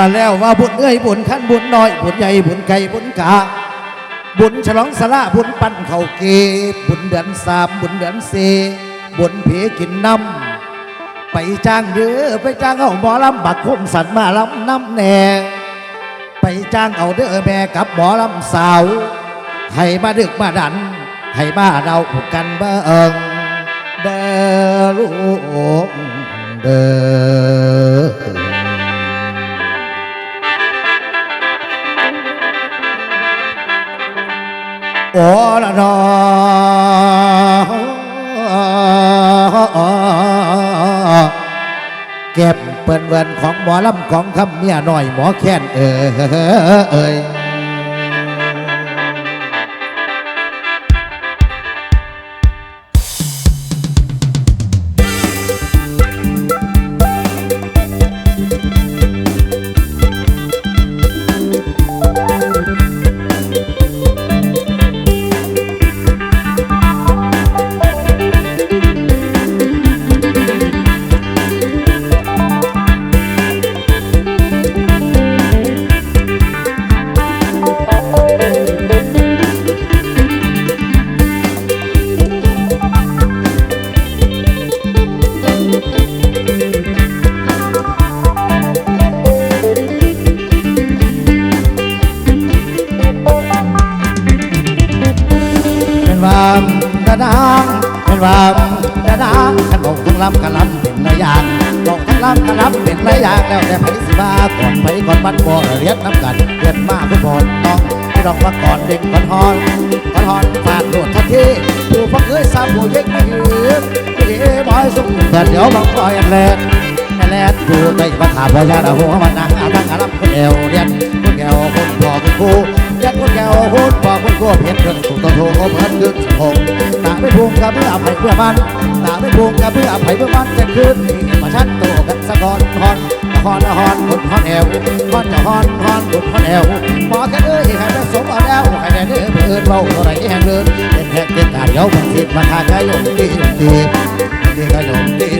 ละแล้วว่าบุญเอ้ยบุญขั้นบุญน้อยบุญใหญ่บุญไก่บุญกาบุญฉลองสละบุญปั้นเข่าเกบุญเดือนสามบุญเดือนสี่บุญผีกินน้ำไปจ้างเด้อไปจ้างเอาหมอลำบักคมสันมาลำน้ำแน่ไปจ้างเอาเด้อแม่กับหมอลำสาวให้มาดึกมาดันให้มาเดากันเบิ่งเด้อลูกเด้อ โอ้ละนอเก็บเปิ้นเวินของหมอลำของคำเมียหน่อยหมอแค้นเออเอย เป็นระยะบอกทั้งลำกันลำเป็นระยะแล้วแต่ไผสิบ้าก่อนไผก่อนบัดบ่เรียนน้ำกันเรียนมาคุณพ่อต้องไม่ต้องมาก่อนเด็กก่อนฮอนก่อนฮอนฝากโดดทันทีผู้ฟังเอ้ยสามผู้เย็กไม่หือไม่เอ๋บอยสุขเกิดเดี๋ยวบังคอยอันแรก แม่แลดดูได้มาถามพ่อยาดาหัวมันนาทั้งอาลับคนเอวเรียนคนแก้วคนพ่อคนครูเรียนคนแก้วคนพ่อคนครูเพียนเรื่องถูกต้องถูกเขาเพิ่นดึกสมองตาไม่พูงกับเพื่ออภัยเพื่อมันตาไม่พูงกับเพื่ออภัยเพื่อมันจะคืนนี่มาชัดโตกันสะกอนฮอนฮอนฮอนคนฮอนแอวฮอนจะฮอนฮอนคนฮอนแอวหมอแค่เอ้ยให้ได้สมเอาแล้วให้ได้เนื้อเพื่อนเบาเท่าไรแห่งเดินเป็นแหกเกิดการเย้าบังสิมาทากายยมตียมตีตีก็ยมตียมตี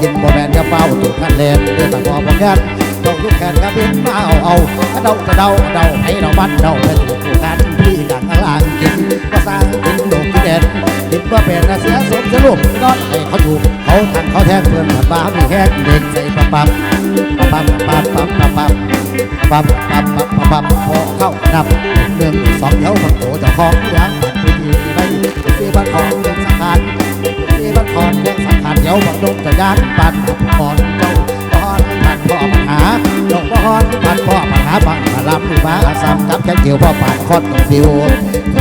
กินบ่แมนจะเฝ้าถูกกันเลนเดือดตะกอบ่แก่นต้องลูกแขนกับเป็นมาเอาเอาเดาเดาเดาให้เราบัดเดาไปถูกผู้กันพี่กันข้างล่างกินก็สร้างกินโดกกินเด่นกินว่าเป็นเสียสมสรุปนอนให้เขาถูกเขาทันเขาแทงเพื่อนผัดบ้ามีแห้งเด็กใส่ปั๊บปั๊บปั๊บปั๊บปั๊บปั๊บปั๊บปั๊บปั๊บปั๊บปั๊บปั๊บพอเข้านับหนึ่งสองเดี๋ยวมันโตจะคล้องยางปัดพิธีไปที่บ้านของ ยวบังดงจะย่างปันก่อนเจ้าบอนปันพ่อปัญหาดงบอนปันพ่อปัญหาบังพลำมือมาอาสามกับแค่เกี่ยวพ่อปานคอนตฟิว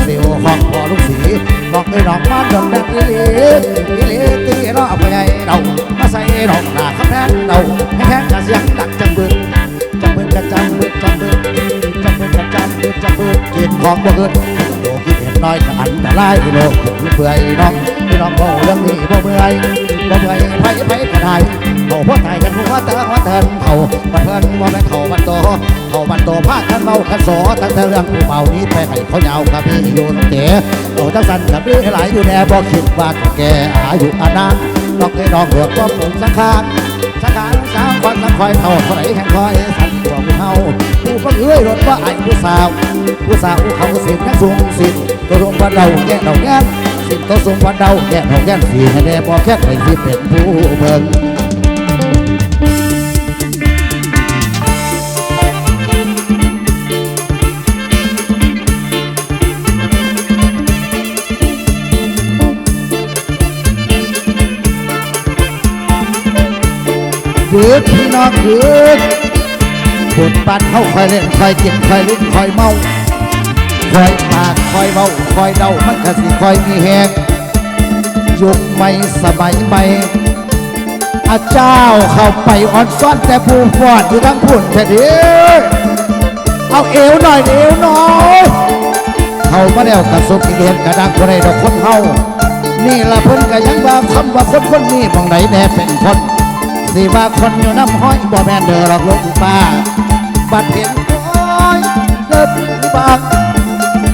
ฟิวของพ่อลูกสีบอกไอ้ดอกมาดอกแดักอีลีอีลีตีรอบไปใหญ่เรามาใส่ดอกหนาข้าแพนเราให้แพนกระเสียงดักจังบึงจังบึงกระจังบึงจังบึงจังบึงกระจังบึงจังบึงกินของบ่เกินโลกที่เห็นน้อยก็อันตรายโลกถึงเปื่อยน้องพี่น้องบอกเรื่องนี้บ่เมื่อย บ่เมื่อยไปไปก็ไดเขาพ่อตายกันหัวเตอหัวเตินเขาบันเพิ่นบ่แม่นเขาบันโตเขาบันโตพากันเมากันสอตั้งแต่เรื่องผู้เมานี้ไปให้เขายาวกับพี่อยู่น้องเต๋โตจังสันกับพี่หลายอยู่แน่บ่คิดว่าแก่อายุอานานน้องเคยน้องเหือกว่าผมสังขารสังขารสามคนสังคอยเท่าเท่าไรแห่งคอยสันตัวผู้เฮาผู้ฟังเอ้ยรถว่าไอ้ผู้สาว ผู้สาวเขาเสิบนักสูงสิตัวลงวันเราแก่เราแก่ สิบตัวสูงวันเราแก่เราแก่สีให้ได้บอแค่ไปสิเป็นผู้เบิ่งยืดพี่น้องยืดบุญปันเข้าคอยเล่นคอยกินคอยลิ้นคอยเมา คอยปากคอยเบาคอยเดามันก็สิคอยมีแหงยุคใหม่สมัยใหม่อาเจ้าเข้าไปอ่อนซ่อนแต่ผู้ฟอดอยู่ทั้งพุ่นแท้เดีเอาเอวหน่อยเอวหน่อยเขามาแล้วกระสุนอีเห็นกระดังคนใดดอกคนเฮานี่ละเพิ่นก็ยังว่าคำว่าคนคนนี้มองไหนแน่เป็นคนสิว่าคนอยู่น้ำห้อยบ่แม่นเด้อหรอกลูกป้าบัดเห็นโอ้ยเดินบาก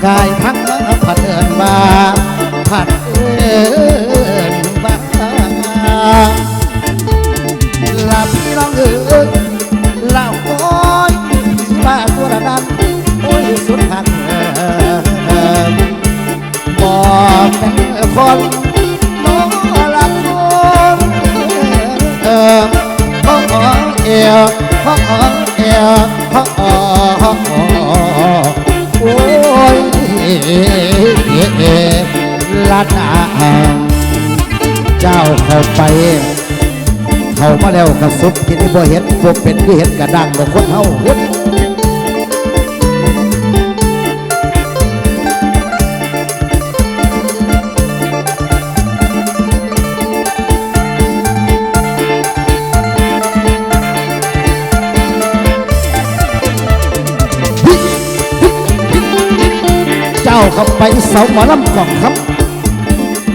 กายพักแล้วผัดเอินบาผัดเอินบาลาพี่น้องเอ๋ ลัดอาเจ้าเข้าไป เข้ามาแล้วกระซุบที่นี่บ่เห็นบ่เป็นที่เห็นกระดังบ่คนเฮาเฮ็ด เข้าไปเสาหมอลำกล่องครับ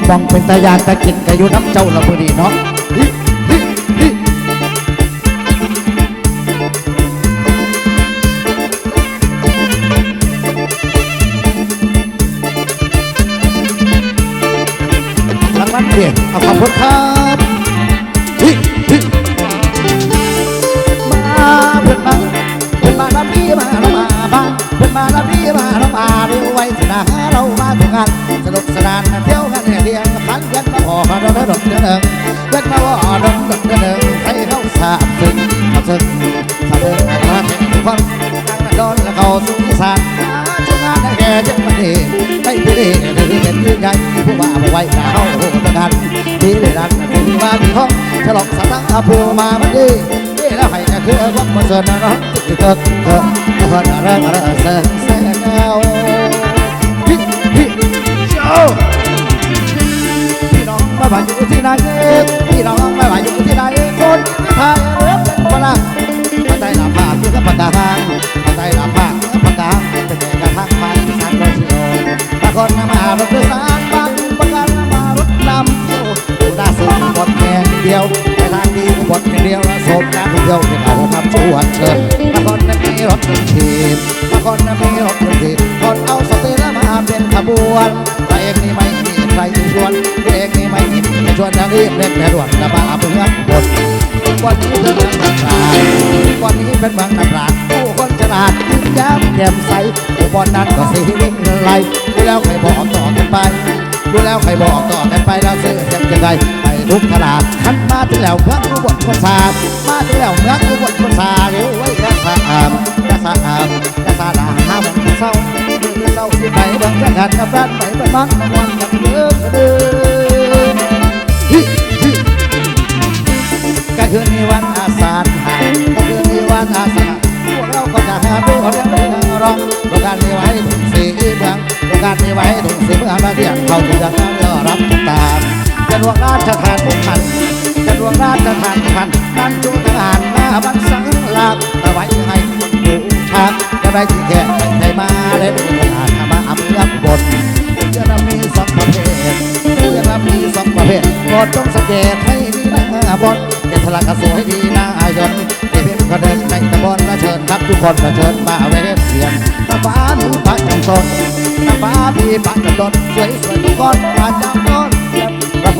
มองเป็นตายานตะกินกะอยู่น้ำเจ้าละมือดีเนาะฮิฮิฮิรางวัลเดียเอาขอบคุณครับฮิฮิมาเพื่อนมาเพื่อนมาแล้วพี่มาล้วมาบ้างเพื่อนมาแล้ว พี่มาแล้วมาเร็วไว้สนาเรามาถึงงานสนุกสนานเที่ยวกันเรียงขันยันมาออกมาดนดนเดินเดินมาว่าดนดนเดินให้เขาสาบซึ้งเขาซึ้งสาบซึ้งมาเห็นคนตั้งดอนแล้วเขาสุขสานช่วงงานได้แก่เจ็บมันดีไม่ไปดีหรือเป็นยืนยันผู้ว่าไว้ดาวตะกันที่ได้รันที่มาที่ห้องฉลองสตาร์ผู้มามันดีนี่แล้วให้คือวัดมาเสนอร้องติดเกิดเกิดคนอะไรอะไรเสียเสีย ทางดีบนแห่งเดียวละสมการท่องเที่ยวที่เขาทำชวนเชิญบางคนนั้นมีรถยนต์ทีบางคนนั้นมีรถยนต์ทีคนเอาสเตลมาเป็นขบวนแต่เองนี่ไม่มีใครชวนเองนี่ไม่มีใครชวนนะรีบเล่นแม่ด่วนนะมาเพื่อนบทวันนี้เป็นเมืองน้ำปลาวันนี้เป็นเมืองน้ำปลาผู้คนฉลาดยิ้มแย้มแจ่มใสผู้บอลนั้นก็สีวิ่งไล่ดูแล้วใครบอกต่อกันไปดูแล้วใครบอกต่อกันไปแล้วซื้อเสียงไง ทุกตลาดขันมาถึงแล้วเมืองอุบลคนสาบมาถึงแล้วเมืองอุบลคนสาเร็วไว้ยะสาอามยะสาอามยะสาดาห้ามันเศร้าเศร้าที่ไปเบิ่งกันกันกับร้านไปเป็นมันมันกันเด้อเด้อฮิฮิก็คือมีวันอาสาฬหายก็คือมีวันอาสาฬพวกเราก็จะหาดูเรื่องเรื่องร้องโรงการนี้ไว้ถึงสี่เมืองโรงการนี้ไว้ถึงสี่เมืองมาเที่ยงเขาถึงจะได้รับตาม จะรวงราชทานทุกพันจะรวงราชทานทุกพันนั้นจุทหารหน้าบันสังลาบเอาไว้ให้คนบูชาจะได้ที่แค่ได้มาได้ดูทารมาอำเมือบนจะนำมีสองประเภทจะนำมีสองประเภทโปรดจงสังเกตให้ดีนะบนเจตลากระสวยดีนะอายนเอเพ็นก็เดินในตะบนและเชิญครับทุกคนมาเชิญมาเวทเสียงตะฟ้ามีปะจังสนตะฟ้ามีปะจังสนสวยสวยทุกคนมาจังตนราง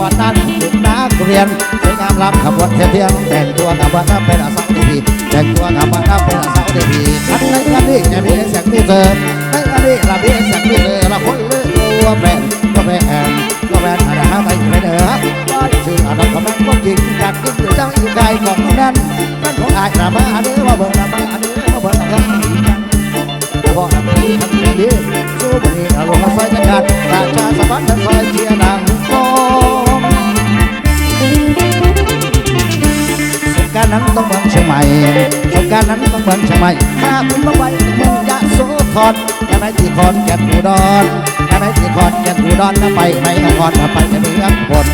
วัลนั้นถูกนักเรียนสวยงามรับขบวนเทียนเทียงแต่งตัวกับว่าน้ำเป็นอาสาดีพีแต่งตัวกับว่าน้ำเป็นอาสาดีพีทันในงานนี้จะมีเสียงมีเธอในงานนี้เรามีเสียงมีเธอเราคนเลือกตัวแฟนก็แฟนก็แฟนอะไรหาไปไม่เด้อว่าชื่ออะไรคำนั้นก็จริงจากกินอยู่เจ้าอีกไก่ของนั้นนั่นของอายนามาเด้ว่าเบอร์นามาเด้ว่าเบอร์นามาพอทำดีทำดีสู้บุรีอารมณ์ซอยจักรราชาสวรรค์ซอยเชียร์ดังกองสง นั้นต้องเมืองเชียงใหม่สงการนั้นต้องเมืองเชียงใหม่ถ้าคุณมาไว้เมืองยะโสธรจะไปที่คอนแก่นอุดรจะไปที่คอนแก่นอุดรนะไปไหมนครถ้าไปจะเมืองบน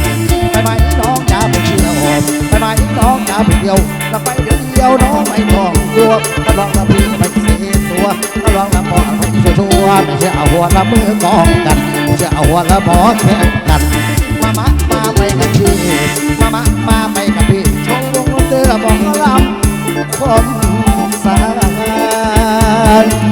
ไปไหมน้องจ๋าไปเที่ยวไปไหมน้องจ๋าไปเที่ยวเราไปเดียวน้องไม่ต้องกลัวถ้าลองละพี่ไปเสียตัวถ้าลองละหมอไปชัวชัวไม่ใช่เอาหัวละมือกองกันไม่ใช่เอาหัวละหมอแข่งกัน บอกรับคมสาร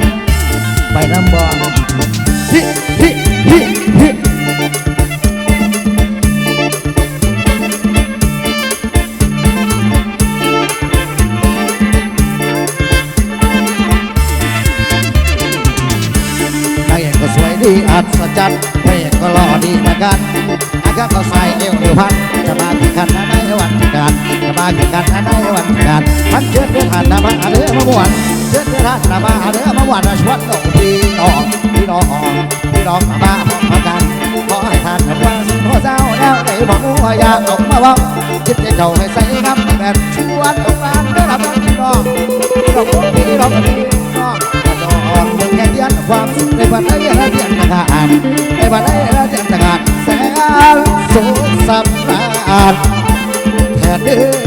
าแข่งขันในวันการพันเชิญเดือนหันมาเดือมาม่วนเชิญเดือนหันมาเดือมาม่วนชวนน้องพี่น้องพี่น้องพี่น้องมาบ้าพร้อกันขอให้ท่านว่าสิ่งหัวเจ้าแล้วได้บอกว่าอยากออกมาว่าคิดจเจ้าให้ใส่น้ำแบบชวนตรงกลางได้รับพี่น้องพี่น้องพี่น้องพี่น้องน้องเมืองแก่เดียนความสุขในวันนี้ระเบียนทหารในวันนี้ระเบียนทหารแสนสุขสำราญแค่เดือ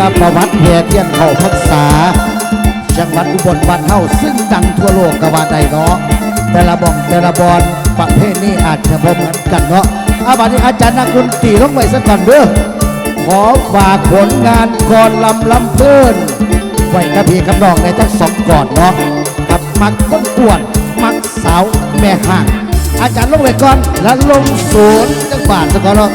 ว่าประวัติแห่เทียนเข้าพรรษา จังหวัดอุบลบ้านเฮาซึ่งดังทั่วโลกกว่าได้เนาะแต่ละบ่องแต่ละบอนประเภทนี้อาจจะบ่เหมือนกันเนาะอาบัดนี้อาจารย์นักดนตรีลงไปสักก่อนเด้อขอฝากผลงานกรลำลำเพิ่นไว้กับพี่กับน้องในทั้งสองก่อนเนาะกับมักคนกวนมักสาวแม่ห่าง อาจารย์ลงไปก่อนแล้วลงศูนย์จังบาทสักก่อนเนาะ